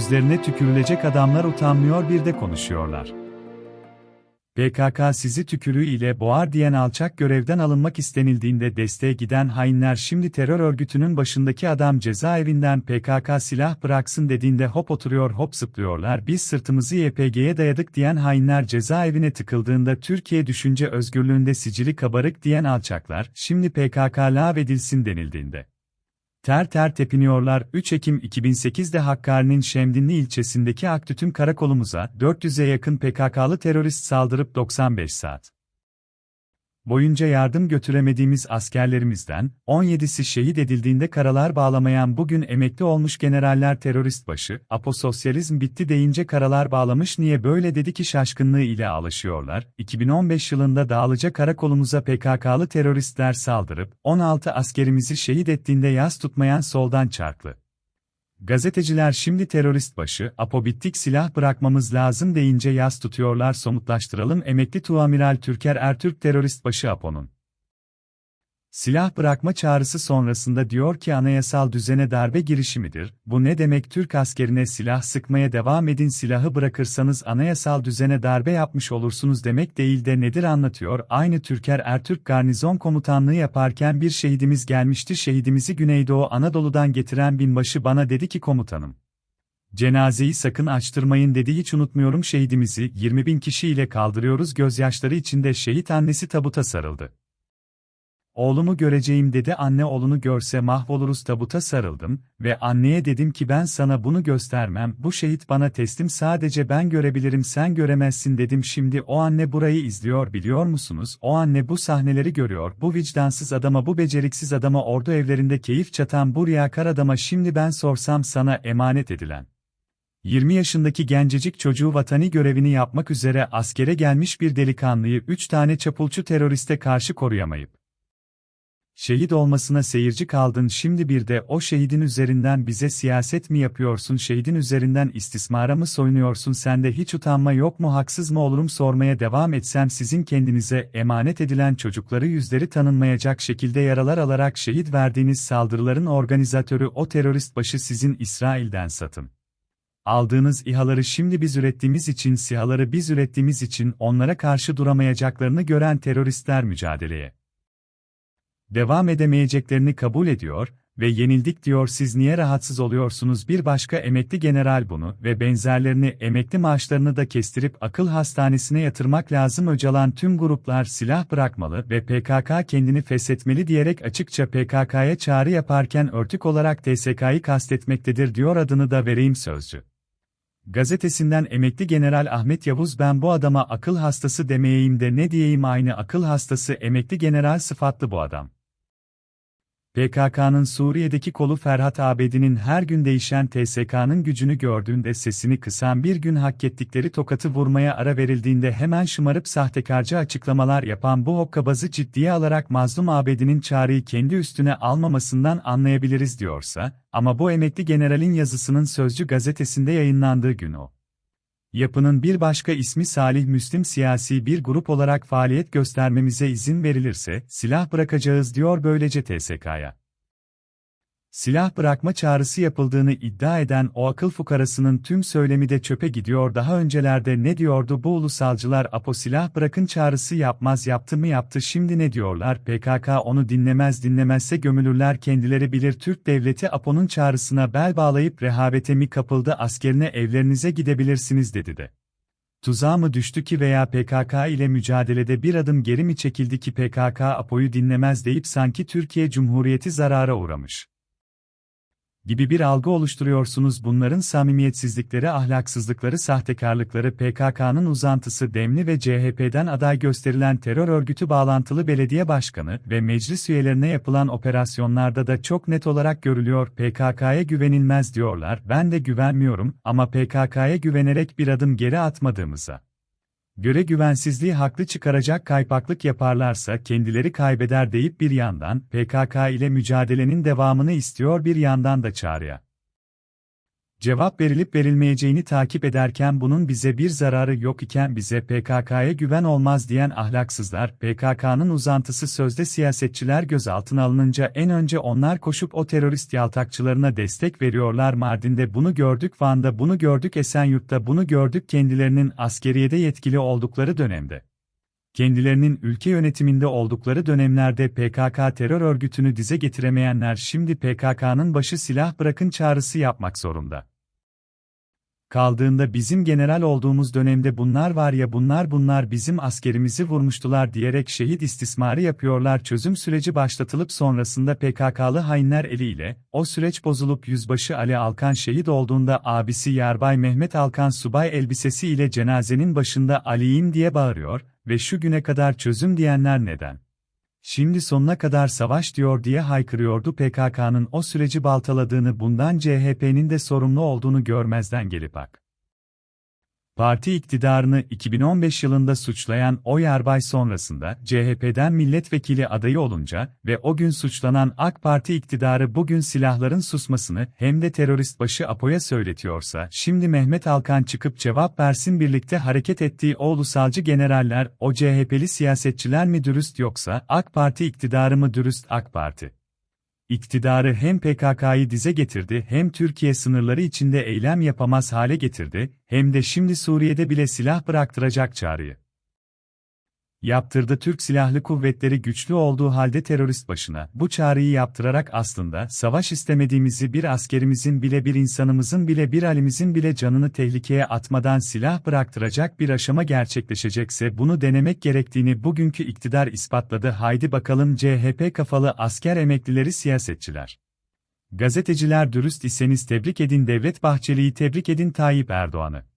yüzlerine tükürülecek adamlar utanmıyor bir de konuşuyorlar. PKK sizi tükürüğü ile boğar diyen alçak görevden alınmak istenildiğinde desteğe giden hainler şimdi terör örgütünün başındaki adam cezaevinden PKK silah bıraksın dediğinde hop oturuyor hop zıplıyorlar biz sırtımızı YPG'ye dayadık diyen hainler cezaevine tıkıldığında Türkiye düşünce özgürlüğünde sicili kabarık diyen alçaklar şimdi PKK lağvedilsin denildiğinde ter ter tepiniyorlar. 3 Ekim 2008'de Hakkari'nin Şemdinli ilçesindeki Aktütüm karakolumuza 400'e yakın PKK'lı terörist saldırıp 95 saat boyunca yardım götüremediğimiz askerlerimizden 17'si şehit edildiğinde karalar bağlamayan bugün emekli olmuş generaller terörist başı, apososyalizm bitti deyince karalar bağlamış niye böyle dedi ki şaşkınlığı ile alışıyorlar. 2015 yılında Dağlıca karakolumuza PKK'lı teröristler saldırıp 16 askerimizi şehit ettiğinde yaz tutmayan soldan çarklı. Gazeteciler şimdi terörist başı, apo bittik silah bırakmamız lazım deyince yaz tutuyorlar somutlaştıralım emekli Tuamiral Türker Ertürk terörist başı Apo'nun. Silah bırakma çağrısı sonrasında diyor ki anayasal düzene darbe girişimidir. Bu ne demek Türk askerine silah sıkmaya devam edin silahı bırakırsanız anayasal düzene darbe yapmış olursunuz demek değil de nedir anlatıyor. Aynı Türker Ertürk garnizon komutanlığı yaparken bir şehidimiz gelmişti şehidimizi Güneydoğu Anadolu'dan getiren binbaşı bana dedi ki komutanım. Cenazeyi sakın açtırmayın dedi hiç unutmuyorum şehidimizi 20 bin kişiyle kaldırıyoruz gözyaşları içinde şehit annesi tabuta sarıldı. Oğlumu göreceğim dedi anne oğlunu görse mahvoluruz tabuta sarıldım ve anneye dedim ki ben sana bunu göstermem bu şehit bana teslim sadece ben görebilirim sen göremezsin dedim şimdi o anne burayı izliyor biliyor musunuz o anne bu sahneleri görüyor bu vicdansız adama bu beceriksiz adama ordu evlerinde keyif çatan bu riyakar adama şimdi ben sorsam sana emanet edilen. 20 yaşındaki gencecik çocuğu vatani görevini yapmak üzere askere gelmiş bir delikanlıyı 3 tane çapulcu teröriste karşı koruyamayıp Şehit olmasına seyirci kaldın şimdi bir de o şehidin üzerinden bize siyaset mi yapıyorsun şehidin üzerinden istismara mı soyunuyorsun sende hiç utanma yok mu haksız mı olurum sormaya devam etsem sizin kendinize emanet edilen çocukları yüzleri tanınmayacak şekilde yaralar alarak şehit verdiğiniz saldırıların organizatörü o terörist başı sizin İsrail'den satın. Aldığınız İHA'ları şimdi biz ürettiğimiz için SİHA'ları biz ürettiğimiz için onlara karşı duramayacaklarını gören teröristler mücadeleye devam edemeyeceklerini kabul ediyor ve yenildik diyor siz niye rahatsız oluyorsunuz bir başka emekli general bunu ve benzerlerini emekli maaşlarını da kestirip akıl hastanesine yatırmak lazım Öcalan tüm gruplar silah bırakmalı ve PKK kendini feshetmeli diyerek açıkça PKK'ya çağrı yaparken örtük olarak TSK'yı kastetmektedir diyor adını da vereyim sözcü. Gazetesinden emekli General Ahmet Yavuz ben bu adama akıl hastası demeyeyim de ne diyeyim aynı akıl hastası emekli general sıfatlı bu adam. PKK'nın Suriye'deki kolu Ferhat Abedi'nin her gün değişen TSK'nın gücünü gördüğünde sesini kısan bir gün hak ettikleri tokatı vurmaya ara verildiğinde hemen şımarıp sahtekarca açıklamalar yapan bu hokkabazı ciddiye alarak mazlum Abedi'nin çağrıyı kendi üstüne almamasından anlayabiliriz diyorsa, ama bu emekli generalin yazısının Sözcü gazetesinde yayınlandığı gün o. Yapının bir başka ismi Salih Müslim siyasi bir grup olarak faaliyet göstermemize izin verilirse, silah bırakacağız diyor böylece TSK'ya. Silah bırakma çağrısı yapıldığını iddia eden o akıl fukarasının tüm söylemi de çöpe gidiyor. Daha öncelerde ne diyordu bu ulusalcılar Apo silah bırakın çağrısı yapmaz yaptı mı yaptı şimdi ne diyorlar PKK onu dinlemez dinlemezse gömülürler kendileri bilir Türk devleti Apo'nun çağrısına bel bağlayıp rehavete mi kapıldı askerine evlerinize gidebilirsiniz dedi de. Tuzağa mı düştü ki veya PKK ile mücadelede bir adım geri mi çekildi ki PKK Apo'yu dinlemez deyip sanki Türkiye Cumhuriyeti zarara uğramış gibi bir algı oluşturuyorsunuz. Bunların samimiyetsizlikleri, ahlaksızlıkları, sahtekarlıkları PKK'nın uzantısı Demli ve CHP'den aday gösterilen terör örgütü bağlantılı belediye başkanı ve meclis üyelerine yapılan operasyonlarda da çok net olarak görülüyor. PKK'ya güvenilmez diyorlar. Ben de güvenmiyorum ama PKK'ya güvenerek bir adım geri atmadığımıza göre güvensizliği haklı çıkaracak kaypaklık yaparlarsa kendileri kaybeder deyip bir yandan PKK ile mücadelenin devamını istiyor bir yandan da çağrıya Cevap verilip verilmeyeceğini takip ederken bunun bize bir zararı yok iken bize PKK'ya güven olmaz diyen ahlaksızlar, PKK'nın uzantısı sözde siyasetçiler gözaltına alınınca en önce onlar koşup o terörist yaltakçılarına destek veriyorlar Mardin'de bunu gördük Van'da bunu gördük Esenyurt'ta bunu gördük kendilerinin askeriyede yetkili oldukları dönemde. Kendilerinin ülke yönetiminde oldukları dönemlerde PKK terör örgütünü dize getiremeyenler şimdi PKK'nın başı silah bırakın çağrısı yapmak zorunda kaldığında bizim general olduğumuz dönemde bunlar var ya bunlar bunlar bizim askerimizi vurmuştular diyerek şehit istismarı yapıyorlar çözüm süreci başlatılıp sonrasında PKK'lı hainler eliyle, o süreç bozulup Yüzbaşı Ali Alkan şehit olduğunda abisi Yarbay Mehmet Alkan subay elbisesi ile cenazenin başında Ali'yim diye bağırıyor ve şu güne kadar çözüm diyenler neden? Şimdi sonuna kadar savaş diyor diye haykırıyordu PKK'nın o süreci baltaladığını bundan CHP'nin de sorumlu olduğunu görmezden gelip ak. Parti iktidarını 2015 yılında suçlayan o yarbay sonrasında CHP'den milletvekili adayı olunca ve o gün suçlanan AK Parti iktidarı bugün silahların susmasını hem de terörist başı Apo'ya söyletiyorsa şimdi Mehmet Alkan çıkıp cevap versin birlikte hareket ettiği o ulusalcı generaller o CHP'li siyasetçiler mi dürüst yoksa AK Parti iktidarı mı dürüst AK Parti? İktidarı hem PKK'yı dize getirdi hem Türkiye sınırları içinde eylem yapamaz hale getirdi, hem de şimdi Suriye'de bile silah bıraktıracak çağrıyı. Yaptırdı Türk Silahlı Kuvvetleri güçlü olduğu halde terörist başına. Bu çağrıyı yaptırarak aslında savaş istemediğimizi bir askerimizin bile bir insanımızın bile bir alimizin bile canını tehlikeye atmadan silah bıraktıracak bir aşama gerçekleşecekse bunu denemek gerektiğini bugünkü iktidar ispatladı. Haydi bakalım CHP kafalı asker emeklileri siyasetçiler. Gazeteciler dürüst iseniz tebrik edin Devlet Bahçeli'yi tebrik edin Tayyip Erdoğan'ı.